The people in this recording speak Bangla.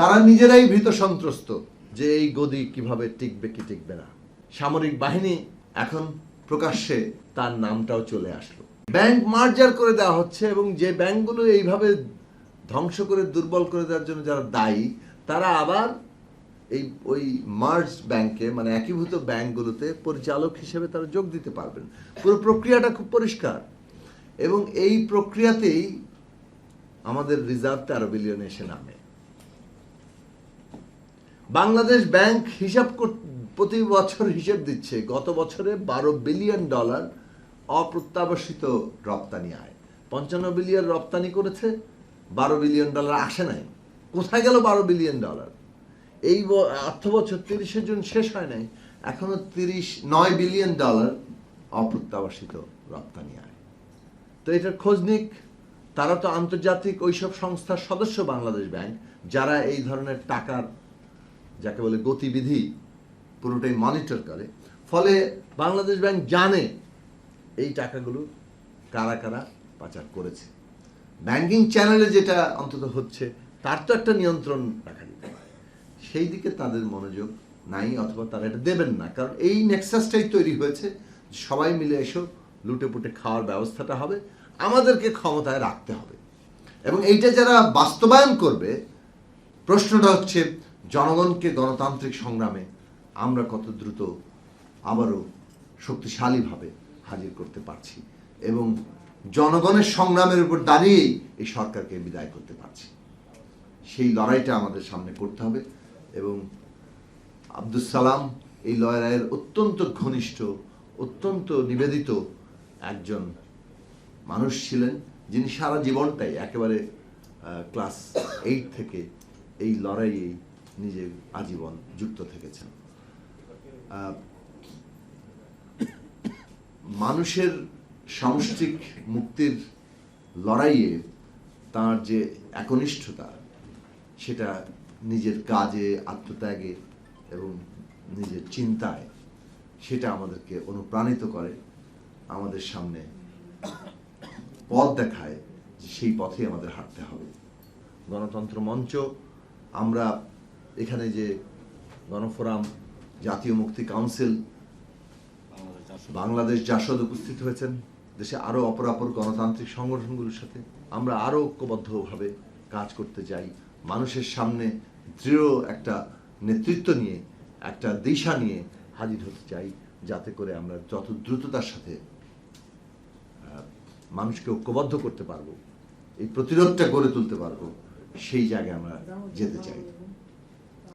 তারা নিজেরাই ভীত সন্ত্রস্ত যে এই গদি কীভাবে টিকবে কি টিকবে না। সামরিক বাহিনী এখন প্রকাশ্যে তার নামটাও চলে আসলো। ব্যাংক মার্জার করে দেওয়া হচ্ছে এবং যে ব্যাংকগুলো এইভাবে ধ্বংস করে দুর্বল করে দেওয়ার জন্য যারা দায়ী, তারা আবার এই ওই মার্জ ব্যাংকে মানে একীভূত ব্যাংকগুলোতে পরিচালক হিসেবে তারা যোগ দিতে পারবেন। পুরো প্রক্রিয়াটা খুব পরিষ্কার এবং এই প্রক্রিয়াতেই আমাদের রিজার্ভ তেরো বিলিয়ন এসে নামে। বাংলাদেশ ব্যাংক হিসাব প্রতি বছর হিসেব দিচ্ছে। গত বছরে বারো বিলিয়ন ডলার অপ্রত্যাবাসিত রপ্তানি আয়। পঞ্চান্ন বিলিয়ন রপ্তানি করেছে, বারো বিলিয়ন ডলার আসে নাই। কোথায় গেল বারো বিলিয়ন ডলার? এই অর্থ বছর তিরিশে জুন শেষ হয় নাই। এখনও তিরিশ, নয় বিলিয়ন ডলার অপ্রত্যাবাসিত রপ্তানি আয়। তো এটার খোঁজ নিক। তারা তো আন্তর্জাতিক ওইসব সংস্থার সদস্য বাংলাদেশ ব্যাংক, যারা এই ধরনের টাকার যাকে বলে গতিবিধি পুরোটাই মনিটর করে। ফলে বাংলাদেশ ব্যাংক জানে এই টাকাগুলো কারা কারা পাচার করেছে। ব্যাংকিং চ্যানেলে যেটা অন্তত হচ্ছে, তার তো একটা নিয়ন্ত্রণ রাখা যেতে পারে। সেই দিকে তাদের মনোযোগ নাই অথবা তারা এটা দেবেন না। কারণ এই নেক্সাসটাই তৈরি হয়েছে সবাই মিলে এসো লুটে পুটে খাওয়ার ব্যবস্থাটা হবে, আমাদেরকে ক্ষমতায় রাখতে হবে। এবং এইটা যারা বাস্তবায়ন করবে, প্রশ্নটা হচ্ছে জনগণকে গণতান্ত্রিক সংগ্রামে আমরা কত দ্রুত আবারও শক্তিশালীভাবে হাজির করতে পারছি এবং জনগণের সংগ্রামের উপর দাঁড়িয়েই এই সরকারকে বিদায় করতে পারছি। সেই লড়াইটা আমাদের সামনে করতে হবে এবং আব্দুল সালাম এই লড়াইয়ের অত্যন্ত ঘনিষ্ঠ, অত্যন্ত নিবেদিত একজন মানুষ ছিলেন যিনি সারা জীবনটাই একেবারে ক্লাস এইট থেকে এই লড়াইয়ে নিজে আজীবন যুক্ত থেকেছেন। মানুষের সামষ্টিক মুক্তির লড়াইয়ে তার যে একনিষ্ঠতা, সেটা নিজের কাজে, আত্মত্যাগে এবং নিজের চিন্তায়, সেটা আমাদেরকে অনুপ্রাণিত করে, আমাদের সামনে পথ দেখায় সেই পথে আমাদের হাঁটতে হবে। গণতন্ত্র মঞ্চ, আমরা এখানে যে গণফোরাম জাতীয় মুক্তি কাউন্সিল বাংলাদেশ জাসদ উপস্থিত হয়েছেন। দেশে আরও অপরাপর গণতান্ত্রিক সংগঠনগুলোর সাথে আমরা আরও ঐক্যবদ্ধভাবে কাজ করতে চাই। মানুষের সামনে দৃঢ় একটা নেতৃত্ব নিয়ে একটা দিশা নিয়ে হাজির হতে চাই যাতে করে আমরা যত দ্রুততার সাথে মানুষকে ঐক্যবদ্ধ করতে পারব এই প্রতিরোধটা গড়ে তুলতে পারব সেই জায়গায় আমরা যেতে চাই।